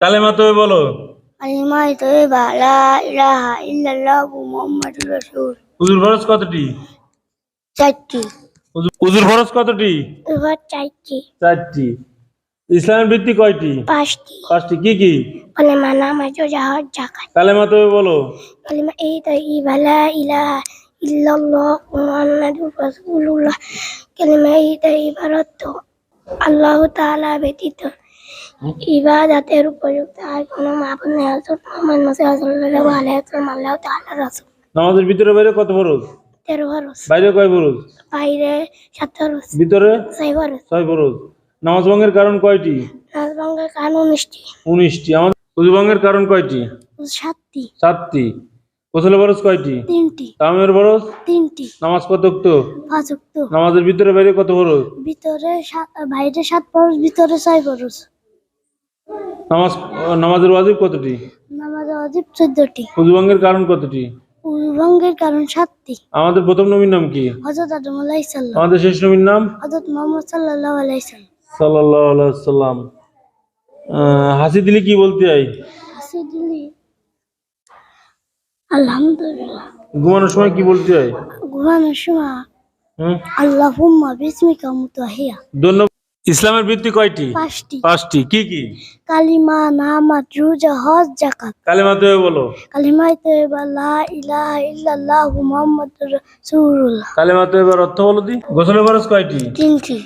কালেমা তো বলো। কালিমাই তৈবা লা ইলাহা ইল্লাল্লাহু মুহাম্মাদুর রাসূল। উজুর ফরজ কতটি? চারটি। উজু- ফরজ কতটি? এবার চারটি। চারটি। ইসলামের ভিত্তি কয়টি? পাঁচটি। পাঁচটি। কি কি? কালিমা নামাজ রোজা হজ জাকাত কালেমা তো বলো। কালিমা এই তৈবা লা ইলাহা ইল্লাল্লাহ মুহাম্মাদুর রাসূলুল্লাহ। কালিমা এই আল্লাহ তাআলা ব্যতীত ইবাদতের উপযুক্ত আর কোনো মাবুদ নেই হযরত মুহাম্মদ মুসা সাল্লাল্লাহু আলাইহি ওয়াসাল্লাম আল্লাহ তাআলা রাসূল নামাজের ভিতরে বাইরে কত ফরজ তেরো খরচ বাইরে কয় ফরজ বাইরে সাত খরচ ভিতরে ছয় খরচ ছয় ফরজ নামাজ ভঙ্গের কারণ কয়টি? নাজবঙ্গের কানুন মিষ্টি উনিশটি আমাদের উজু ভঙ্গের কারণ কয়টি? সাতটি। সাতটি। গোসল ফরজ কয়টি? তিনটি। তামের ফরজ? তিনটি। নামাজ কত উক্ত পাঁচক্ত। নামাজের ভিতরে বাইরে কত ফরজ? ভিতরে সাত বাইরে সাত খরচ ভিতরে ছয় খরচ নামাজ নামাজের ওয়াজিব কতটি? নামাজ অজিব চোদ্দটি। উজু কারণ কতটি? ভঙ্গের কারণ সাতটি। আমাদের প্রথম নবীর নাম কি? হজরত আদম আলাইসাল্লাম আমাদের শেষ নবীর নাম? হজরত মোহাম্মদ সাল্লাহ আলাইসাল্লাম সাল্লাহ সাল্লাম। হাসি দিলে কি বলতে হয়? হাসি দিলি আলহামদুলিল্লাহ। ঘুমানোর সময় কি বলতে হয়? ঘুমানোর সময় হুম? আল্লাহ হুম্মা বিসমিকা মুতাহিয়া। ধন্যবাদ। ইসলামের ভিত্তি কয়টি? পাঁচটি। পাঁচটি। কি কি? কালিমা নামাজ রোজা হজ যাকাত। কালিমা তো বলো। কালিমা তো লা ইলাহা ইল্লাল্লাহু মুহাম্মাদুর রাসূলুল্লাহ। কালিমা তো এবার অর্থ বলো দি। গোসলের ফরজ কয়টি? তিনটি।